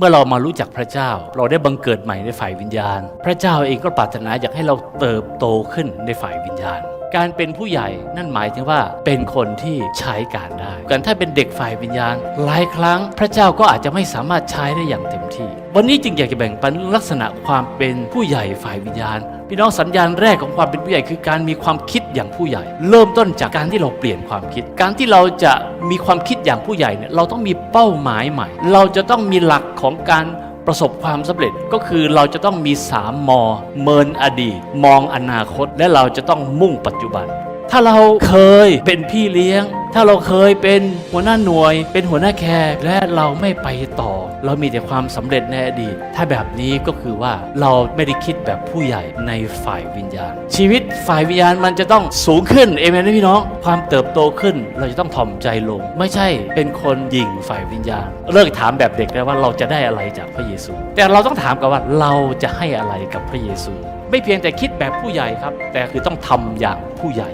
เมื่อเรามารู้จักพระเจ้า เราได้บังเกิดใหม่ในฝ่ายวิญญาณ พระเจ้าเองก็ปรารถนาอยากให้เราเติบโตขึ้นในฝ่ายวิญญาณ การเป็นผู้ใหญ่นั่นหมายถึงว่าเป็นคนที่ใช้การได้กันถ้าเป็นเด็กฝ่ายวิญญาณ หลายครั้งพระเจ้าก็อาจจะไม่สามารถใช้ได้อย่างเต็มที่ วันนี้จึงอยากจะแบ่งปันลักษณะความเป็นผู้ใหญ่ฝ่ายวิญญาณพี่น้องสัญญาณแรกของความเป็นผู้ใหญ่คือการมีความคิดอย่างผู้ใหญ่ เริ่มต้นจากการที่เราเปลี่ยนความคิด การที่เราจะมีความคิดอย่างผู้ใหญ่เนี่ยเราต้องมีเป้าหมายใหม่ เราจะต้องมีหลักของของการประสบความสำเร็จก็คือเราจะต้องมี3มเมินอดีต มองอนาคต และเราจะต้องมุ่งปัจจุบัน ถ้าเราเคยเป็นพี่เลี้ยง ถ้าเราเคยเป็นหัวหน้าหน่วย เป็นหัวหน้าแคร์และเราไม่ไปต่อ เรามีแต่ความสำเร็จในอดีต ถ้าแบบนี้ก็คือว่าเราไม่ได้คิดแบบผู้ใหญ่ในฝ่ายวิญญาณ ชีวิตฝ่ายวิญญาณมันจะต้องสูงขึ้นเอเมนไหมพี่น้อง ความเติบโตขึ้นเราจะต้องถ่อมใจลง ไม่ใช่เป็นคนหยิ่งฝ่ายวิญญาณ เลิกถามแบบเด็กแล้วว่าเราจะได้อะไรจากพระเยซู แต่เราต้องถามกันว่าเราจะให้อะไรกับพระเยซู ไม่เพียงแต่คิดแบบผู้ใหญ่ครับ แต่คือต้องทำอย่างผู้ใหญ่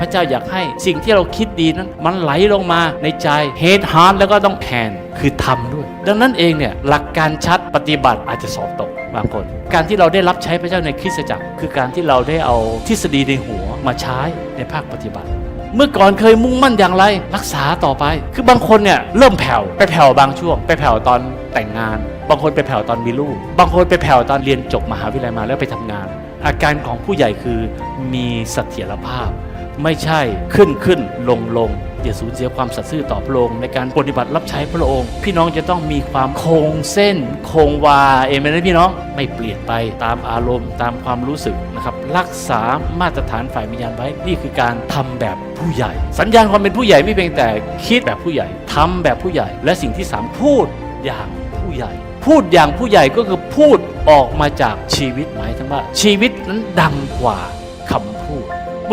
พระเจ้าอยากให้สิ่งที่เราคิดดีนั้น มันไหลลงมาในใจเฮดฮาร์ดแล้วก็ต้องแพนคือทำด้วย ดังนั้นเองเนี่ยหลักการชัดปฏิบัติอาจจะสอบตกบางคน การที่เราได้รับใช้พระเจ้าในคริสตจักร คือการที่เราได้เอาทฤษฎีในหัวมาใช้ในภาคปฏิบัติเมื่อก่อนเคยมุ่งมั่นอย่างไรรักษาต่อไป คือบางคนเนี่ยเริ่มแผ่วไปแผ่วบางช่วง ไปแผ่วตอนแต่งงาน บางคนไปแผ่วตอนมีลูก บางคนไปแผ่วตอนเรียนจบมหาวิทยาลัยมาแล้วไปทำงาน อาการของผู้ใหญ่คือมีเสถียรภาพ ไม่ใช่ขึ้นขึ้นลงลงอย่าสูญเสียความสัตย์ซื่อต่อพระองค์ในการปฏิบัติรับใช้พระองค์ พี่น้องจะต้องมีความคงเส้น คงวาเอเมนไหมพี่น้องไม่เปลี่ยนไปตามอารมณ์ตามความรู้สึกนะครับรักษามาตรฐานฝ่ายวิญญาณไว้นี่คือการทำแบบผู้ใหญ่ สัญญาณความเป็นผู้ใหญ่ไม่เพียงแต่คิดแบบผู้ใหญ่ทำแบบผู้ใหญ่ และสิ่งที่สามพูดอย่างผู้ใหญ่พูดอย่างผู้ใหญ่ก็คือพูดออกมาจากชีวิตหมายถึงว่า ชีวิตนั้นดังกว่าคำ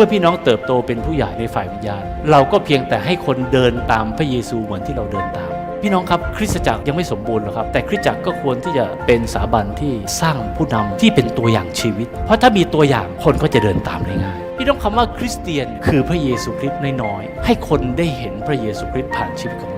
มื่อพี่น้องเติบโตเป็นผู้ใหญ่ในฝ่ายวิญญาณ เราก็เพียงแต่ให้คนเดินตามพระเยซูเหมือนที่เราเดินตาม พี่น้องครับคริสตจักรยังไม่สมบูรณ์หรอกครับ แต่คริสตจักรก็ควรที่จะเป็นสถาบันที่สร้างผู้นำที่เป็นตัวอย่างชีวิต เพราะถ้ามีตัวอย่างคนก็จะเดินตามได้ง่ายพี่น้องคำว่าคริสเตียนคือพระเยซูคริสต์น้อยๆให้คนได้เห็นพระเยซูคริสต์ผ่านชีวิตของ